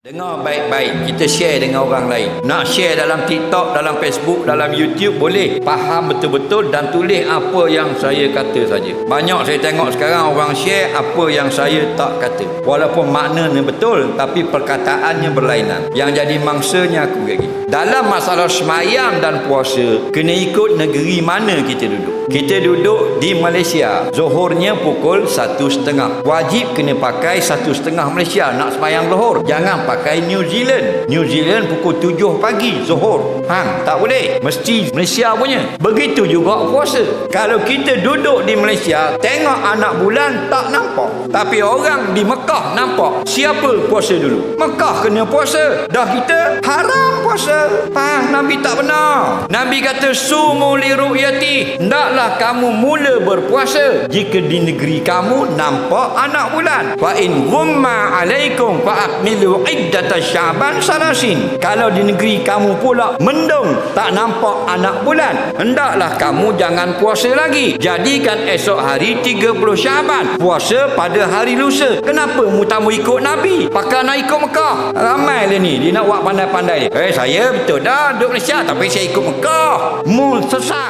Dengar baik-baik, kita share dengan orang lain. Nak share dalam TikTok, dalam Facebook, dalam YouTube boleh. Faham betul-betul dan tulis apa yang saya kata saja. Banyak saya tengok sekarang orang share apa yang saya tak kata. Walaupun maknanya betul, tapi perkataannya berlainan. Yang jadi mangsanya aku lagi. Dalam masalah semayang dan puasa, kena ikut negeri mana kita duduk. Kita duduk di Malaysia. Zuhurnya pukul satu setengah. Wajib kena pakai satu setengah Malaysia nak semayang zuhur. Jangan pakai New Zealand. New Zealand pukul tujuh pagi zuhur. Hang, tak boleh. Mesti Malaysia punya. Begitu juga puasa. Kalau kita duduk di Malaysia, tengok anak bulan tak nampak. Tapi orang di Mekah nampak. Siapa puasa dulu? Mekah kena puasa. Dah kita haram puasa. Faham? Nabi tak benar. Nabi kata sumu li ru'yati. Ndaklah kamu mula berpuasa jika di negeri kamu nampak anak bulan. Fa in ghumma alaikum fa akmilu iddata syaban sarasin. Kalau di negeri kamu pula mendung tak nampak anak bulan, hendaklah kamu jangan puasa lagi. Jadikan esok hari 30 Syaban. Puasa pada hari lusa. Kenapa mu tak mau ikut Nabi? Pakai nak ikut Mekah. Ramai lah ni. Dia nak buat pandai-pandai. Eh saya betul dah duduk Malaysia tapi saya ikut Mekah. Mu sesat.